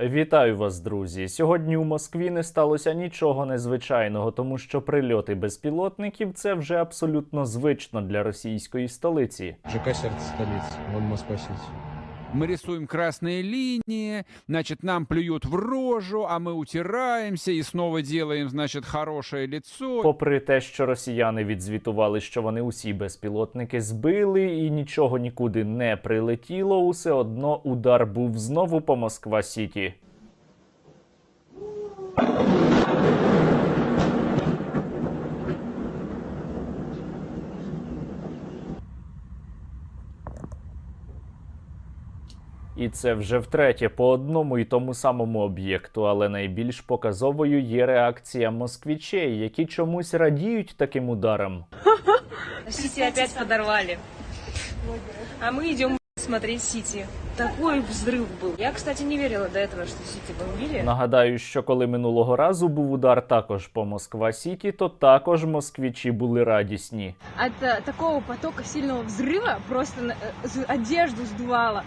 Вітаю вас, друзі. Сьогодні у Москві не сталося нічого незвичайного, тому що прильоти безпілотників це вже абсолютно звично для російської столиці. ЖК серце столиці, вон Москва-Сити Мы рисуем красные линии, значит, нам плюют в рожу, а мы утираемся и снова делаем, значит, хорошее лицо. Попри те, що росіяни відзвітували, що вони усі безпілотники збили і нічого нікуди не прилетіло, усе одно удар був знову по Москва Сіті. І це вже втретє по одному і тому самому об'єкту, але найбільш показовою є реакція москвічей, які чомусь радіють таким ударам. Сити опять подорвали. А мы идем смотреть Сити. Такой взрыв был. Я, кстати, не верила до этого, что Сити бомбили. Нагадаю, що коли минулого разу був удар також по Москва Сіті, то також москвічі були радісні. от э, такого потока сильного взрыва просто на- э, з- одежду сдувало.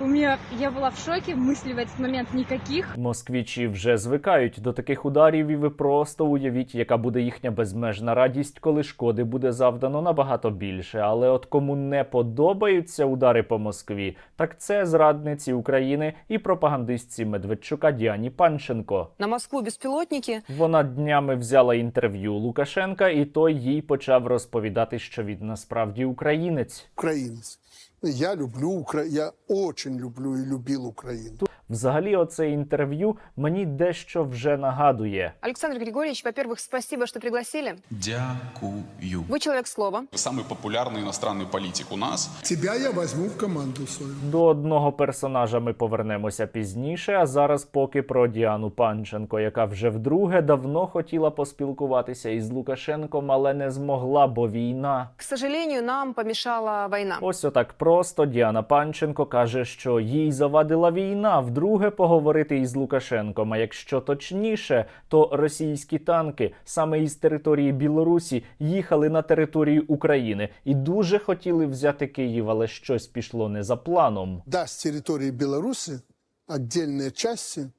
У меня я была в шоке, мыслей в этот момент никаких. Москвічі вже звикають до таких ударів, і ви просто уявіть, яка буде їхня безмежна радість, коли шкоди буде завдано набагато більше. Але от кому не подобаються удари по Москві, так це зрадниці України і пропагандистці Медведчука Діані Панченко. На Москву беспилотники. Вона днями взяла інтерв'ю у Лукашенка, і той їй почав розповідати, що він насправді українець. украинец. Я люблю Укра... я очень люблю и любил Украину. Взагалі, оце інтерв'ю мені дещо вже нагадує. Александр Григорьевич, во-первых, спасибо, что пригласили. Дякую. Вы человек слова. Вы самый популярный иностранный политик у нас. Тебя я возьму в команду свою. До одного персонажа ми повернемося пізніше. А зараз поки про Діану Панченко, яка вже вдруге давно хотіла поспілкуватися із Лукашенком, але не змогла, бо війна. К сожалению, нам помешала война. Ось отак просто Діана Панченко каже, що їй завадила війна вдруге поговорити із Лукашенком. А якщо точніше, то російські танки саме із території Білорусі їхали на територію України і дуже хотіли взяти Київ, але щось пішло не за планом. Да, с территории Беларуси отдельные части,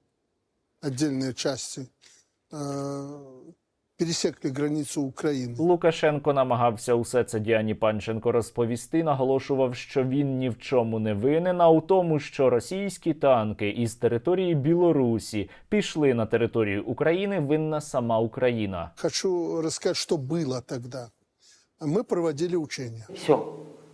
отдельные части э, пересекли границу Украины. Лукашенко намагався усе це Діані Панченко розповісти. Наголошував, що він ні в чому не винен, а у тому, що російські танки із території Білорусі пішли на територію України. Винна сама Україна. Хочу рассказать, что было тогда. Мы проводили учения. Все,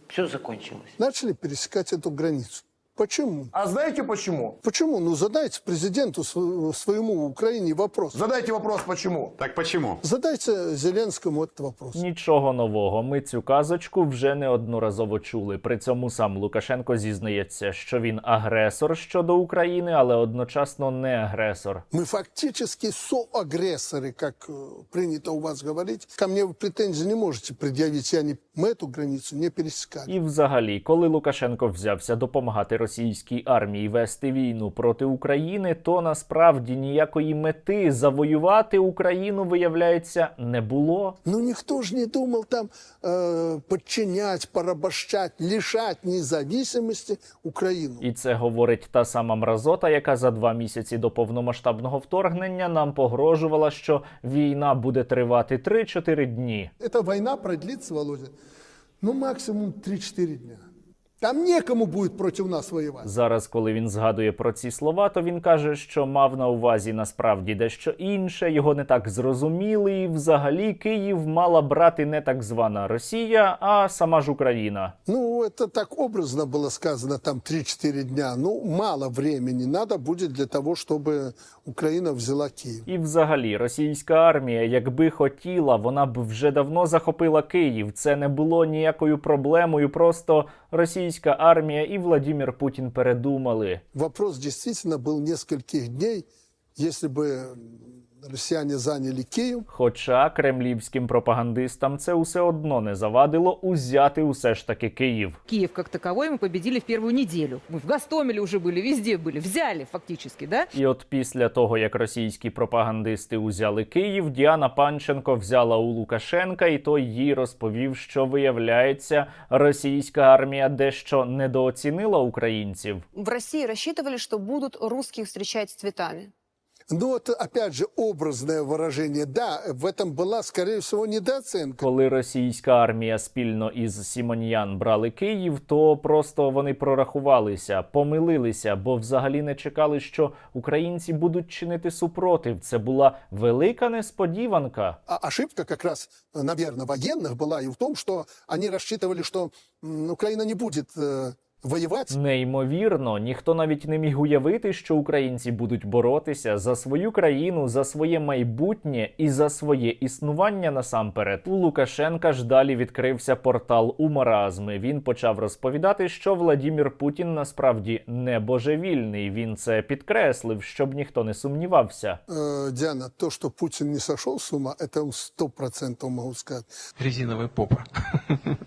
все закончилось. Начали пересекать эту границу. Почему? А знаете почему? Почему? Ну, задайте президенту св- своему в Украине вопрос. Задайте вопрос, почему. Так почему? Задайте Зеленскому этот вопрос. Нічого нового. Ми цю казочку вже неодноразово чули. При цьому сам Лукашенко зізнається, що він агресор щодо України, але одночасно не агресор. Мы фактически соагрессоры, как э, принято у вас говорить. Ко мне вы претензий не можете предъявить. Я не, мы эту границу не пересекали. І взагалі, коли Лукашенко взявся допомагати російській армії вести війну проти України, то насправді ніякої мети завоювати Україну, виявляється, не було. Ну, никто же не думал там э, подчинять, порабощать, лишать независимости Украину. І це говорить та сама мразота, яка за два місяці до повномасштабного вторгнення нам погрожувала, що війна буде тривати 3-4 дні. Эта война продлится, Володя, ну, максимум 3-4 дня. Там некому будет против нас воевать. Зараз, коли він згадує про ці слова, то він каже, що мав на увазі насправді дещо інше, його не так зрозуміли, і взагалі Київ мала брати не так звана Росія, а сама ж Україна. Ну, это так образно было сказано, там 3-4 дня. Ну, мало времени надо будет для того, чтобы Украина взяла Киев. І взагалі російська армія, якби хотіла, вона б вже давно захопила Київ. Це не було ніякою проблемою. Просто російська армія і Владимир Путін передумали. Вопрос дійсно був нескольких дней если бы россияне заняли Киев, Хоча кремлівським пропагандистам це усе одно не завадило узяти усе ж таки Київ. Киев как таковой мы победили в первую неделю. Мы в Гастомеле уже были, везде были, взяли фактически, да? І от після того, як російські пропагандисти узяли Київ, Діана Панченко взяла у Лукашенка, і той їй розповів, що виявляється, російська армія дещо недооцінила українців. В России рассчитывали, что будут русских встречать с цветами. ну это опять же образное выражение. Да, в этом была, скорее всего, недооценка. Коли російська армія спільно із Сімоньян брали Київ, то просто вони прорахувалися, помилилися, бо взагалі не чекали, що українці будуть чинити супротив. Це була велика несподіванка. А ошибка как раз, наверное, военных была и в том, что они рассчитывали, что м, Украина не будет э, воевать. Неймовірно, ніхто навіть не міг уявити, що українці будуть боротися за свою країну, за своє майбутнє і за своє існування насамперед. У Лукашенка ж далі відкрився портал у маразми. Він почав розповідати, що Владімір Путін насправді не божевільний. Він це підкреслив, щоб ніхто не сумнівався. Э, Диана, то, что Путин не сошел с ума, это сто процентов могу сказать. Резиновая попа.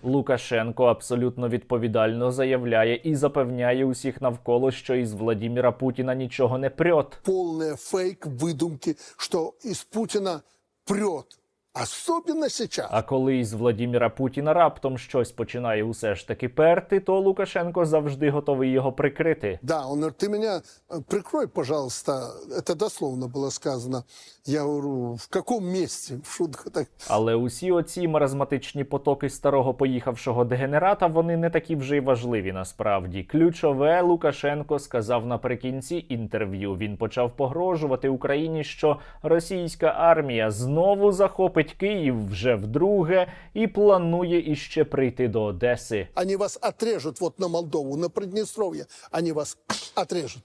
Лукашенко абсолютно відповідально заявляє і запевняє усіх навколо, що із Владіміра Путіна нічого не прьот. Повне фейк, видумки, що із Путіна прет. Особенно сейчас. А коли із Владіміра Путіна раптом щось починає усе ж таки перти, то Лукашенко завжди готовий його прикрити. Да, он говорит, ты меня э, прикрой, пожалуйста. Это дословно было сказано. Я говорю, в каком месте? В шутках так. Але усі оці маразматичні потоки старого поїхавшого дегенерата вони не такі вже й важливі насправді. Ключове Лукашенко сказав наприкінці інтерв'ю. Він почав погрожувати Україні, що російська армія знову захопить Київ вже вдруге і планує іще прийти до Одеси. Ані вас отрежуть, вот на Молдову, на Придністров'я ані вас отрежут.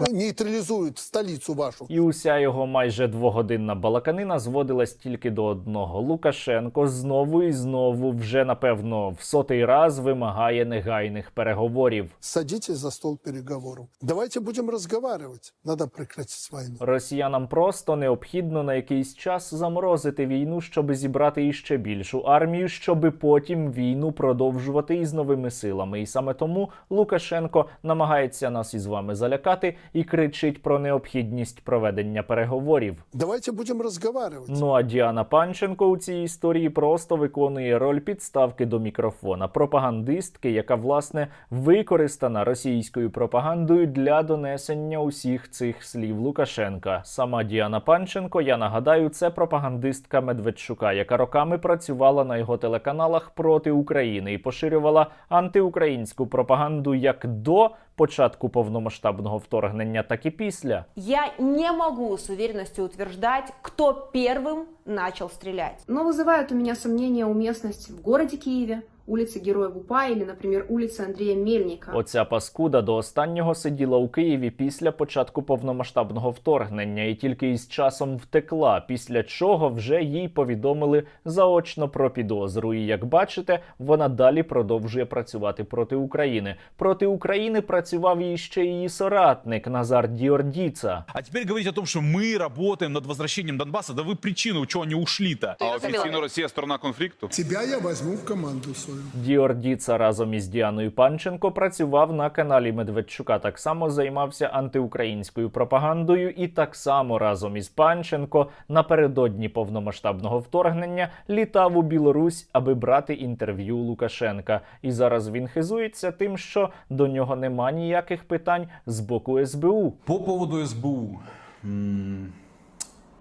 Нейтрализуют столицу вашу. І уся його майже двогодинна балаканина зводилась тільки до одного. Лукашенко знову і знову, вже напевно, в сотий раз вимагає негайних переговорів. Садитесь за стол переговоров. Давайте будем разговаривать. Надо прекратить войну. Росіянам просто необхідно на якийсь час заморозити війну, щоб зібрати іще більшу армію, щоби потім війну продовжувати із новими силами. І саме тому Лукашенко намагається нас із вами залякати і кричить про необхідність проведення переговорів. Давайте будем разговаривать. Ну а Діана Панченко у цій історії просто виконує роль підставки до мікрофона, пропагандистки, яка власне використана російською пропагандою для донесення усіх цих слів Лукашенка. Сама Діана Панченко, я нагадаю, це пропагандистка Медведчука, яка роками працювала на його телеканалах проти України і поширювала антиукраїнську пропаганду як до початку повномасштабного вторгнення, так і після. Я не могу с уверенностью утверждать, кто первым начал стрелять. Но вызывает у меня сомнения уместность в городе Киеве, улице Героев УПА или, например, улице Андрея Мельника. Оця паскуда до останнього сиділа у Києві після початку повномасштабного вторгнення і тільки із часом втекла. Після чого вже їй повідомили заочно про підозру. І як бачите, вона далі продовжує працювати проти України. Проти України працював і ще її соратник Назар Діордіца. А теперь говорить о том, что мы работаем над возвращением Донбасса, да вы причину, чего они ушли-то. А официально Россия сторона конфликту? Тебя я возьму в команду свою. Діордіца разом із Діаною Панченко працював на каналі Медведчука. Так само займався антиукраїнською пропагандою, і так само разом із Панченко напередодні повномасштабного вторгнення літав у Білорусь, аби брати інтерв'ю Лукашенка. І зараз він хизується тим, що до нього нема ніяких питань з боку СБУ. По поводу СБУ.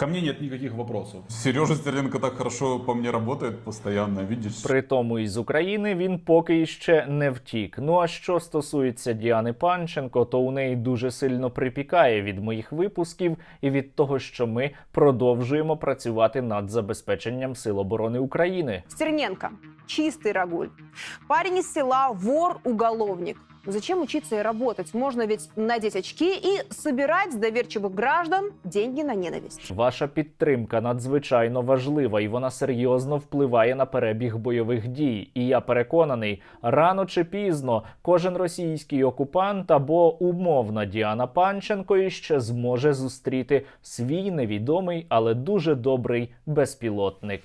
Ко мне нет никаких вопросов. Сережа Стерленко так хорошо по мне работает постоянно, видишь? При тому із України він поки іще не втік. Ну а що стосується Діани Панченко, то у неї дуже сильно припікає від моїх випусків і від того, що ми продовжуємо працювати над забезпеченням сил оборони України. Стерненко. Чистый рагуль. Парень из села, вор, уголовник. Зачем учиться и работать? Можно ведь надеть очки и собирать с доверчивых граждан деньги на ненависть. Ваша підтримка надзвичайно важлива і вона серйозно впливає на перебіг бойових дій. І я переконаний, рано чи пізно кожен російський окупант або умовна Діана Панченко іще зможе зустріти свій невідомий, але дуже добрий безпілотник.